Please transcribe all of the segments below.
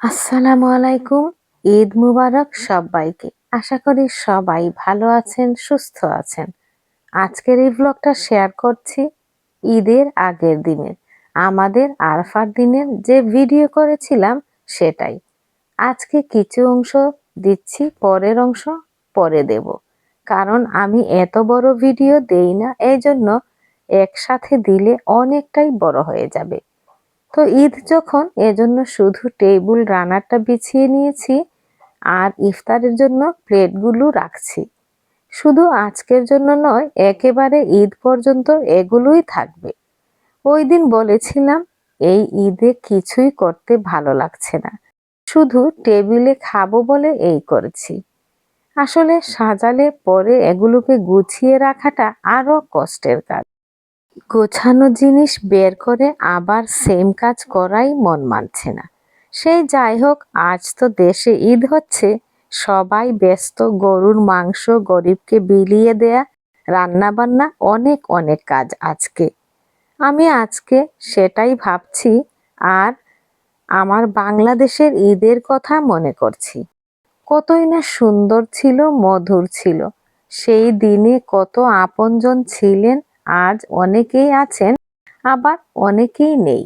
আসসালামু আলাইকুম, ঈদ মুবারক সবাইকে। আশা করি সবাই ভালো আছেন, সুস্থ আছেন। আজকের এই ব্লগটা শেয়ার করছি ঈদের আগের দিনের, আমাদের আরফার দিনের যে ভিডিও করেছিলাম সেটাই। আজকে কিছু অংশ দিচ্ছি, পরের অংশ পরে দেব। কারণ আমি এত বড় ভিডিও দেই না এই জন্য একসাথে দিলে অনেকটাই বড় হয়ে যাবে। তো ঈদ যখন, এজন্য শুধু টেবিল, রানারটা বিছিয়ে নিয়েছি আর ইফতারের জন্য প্লেটগুলো রাখছি। শুধু আজকের জন্য নয়, একেবারে ঈদ পর্যন্ত এগুলোই থাকবে। ওই দিন বলেছিলাম, এই ঈদে কিছুই করতে ভালো লাগছে না। শুধু টেবিলে খাব বলে এই করেছি। আসলে সাজালে পরে এগুলোকে গুছিয়ে রাখাটা আরও কষ্টের কাজ। গোছানো জিনিস বের করে আবার সেম কাজ করাই মন মানছে না। সেই যাই হোক, আজ তো দেশে ঈদ হচ্ছে, সবাই ব্যস্ত, গরুর মাংস, গরিবকে বিলিয়ে দেয়া রান্না বান্না অনেক অনেক কাজ আজকে। আমি আজকে সেটাই ভাবছি আর আমার বাংলাদেশের ঈদের কথা মনে করছি। কতই না সুন্দর ছিল, মধুর ছিল। সেই দিনে কত আপনজন ছিলেন আজ অনেকেই আছেন, আবার অনেকেই নেই।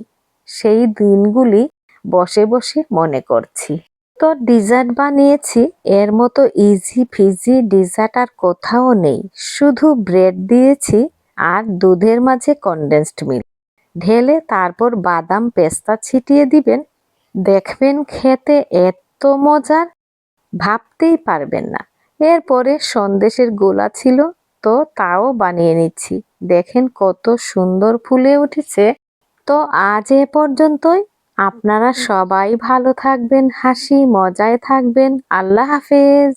সেই দিনগুলি বসে বসে মনে করছি। তো ডিজার্ট বানিয়েছি, এর মতো ইজি ফিজি ডিজার্ট আর কোথাও নেই। শুধু ব্রেড দিয়েছি আর দুধের মাঝে কনডেন্সড মিল্ক ঢেলে তারপর বাদাম পেস্তা ছিটিয়ে দিবেন। দেখবেন খেতে এত মজার, ভাবতেই পারবেন না। এরপরে সন্দেশের গোলা ছিল তো তাও বানিয়ে নিচ্ছি। দেখেন কত সুন্দর ফুলে উঠেছে। তো আজ এ পর্যন্তই। আপনারা সবাই ভালো থাকবেন, হাসি, মজায় থাকবেন। আল্লাহ হাফেজ।